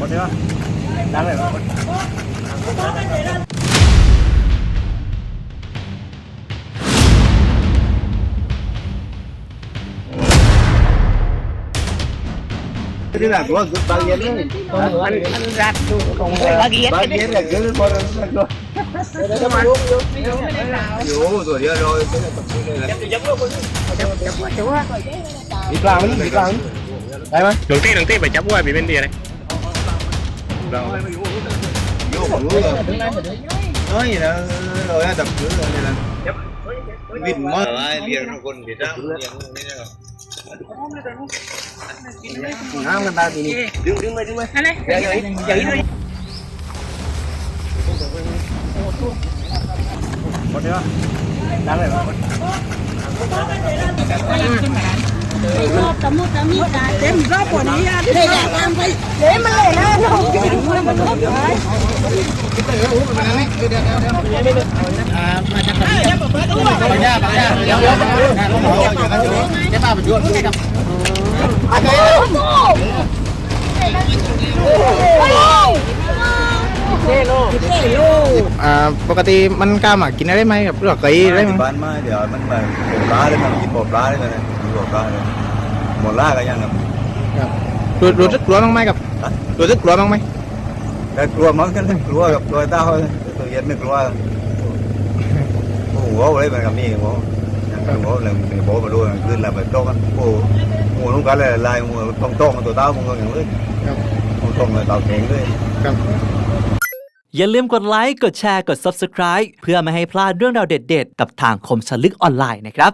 có thế không đáng để không là của cực bao nhiêu đấy Không ăn rạt chung Không bao nhiêu Bao nhiêu là cứ bỏ ra sạch luôn Thế rồi Vô rồi đi rồi Thế là tập trung này là Chấm luôn Chấm quá chú á Đi toàn đi, đi toàn Đây mà Đường tí, đường tí phải chấm qua bị bên kia này đâu vô mà lúa rồi nói gì đó rồi đập cửa rồi đây là vịt mơ ai việc nó còn thì sao ngang lên ba thì đứng đứng lên đứng lên anh đây dậy dậy đi có chưa đang này rồi เต็มรอบกว่านี้อ่ะเด็กอ่ะตามไปเด็กมันเลยนะน้อง่าปกติมันกล้ามากินอะไรไหมกับเรือกไก่อะไหมับ้านไม่เดี๋ยวมันแบบปลาเลยมันกินปลาเลยนะปวดร้าเลยหมดล่ากันยังครับรู้รู้สึกกลัวบ้างไหมรับรู้สึกกลัวบ้างไหมแต่กลัวมันก็เลย กลัวกับตัวเต้าตัวเย็นไม่กลัวหัวเลยมันกับนี่หัวหัวเลยหัวมาดยขึ้นแล้วไปนต้องโอ้โหนุงกันเลยลายหัวต้องต้องตัวเต้ามึงก็อย่างนี้ต้องต้องเลยเต้าแข่งด้วยอย่าลืมกดไลค์กดแชร์กด Subscribe เพื่อไม่ให้พลาดเรื่องราวเด็ดๆ กับทางคมชลึกออนไลน์นะครับ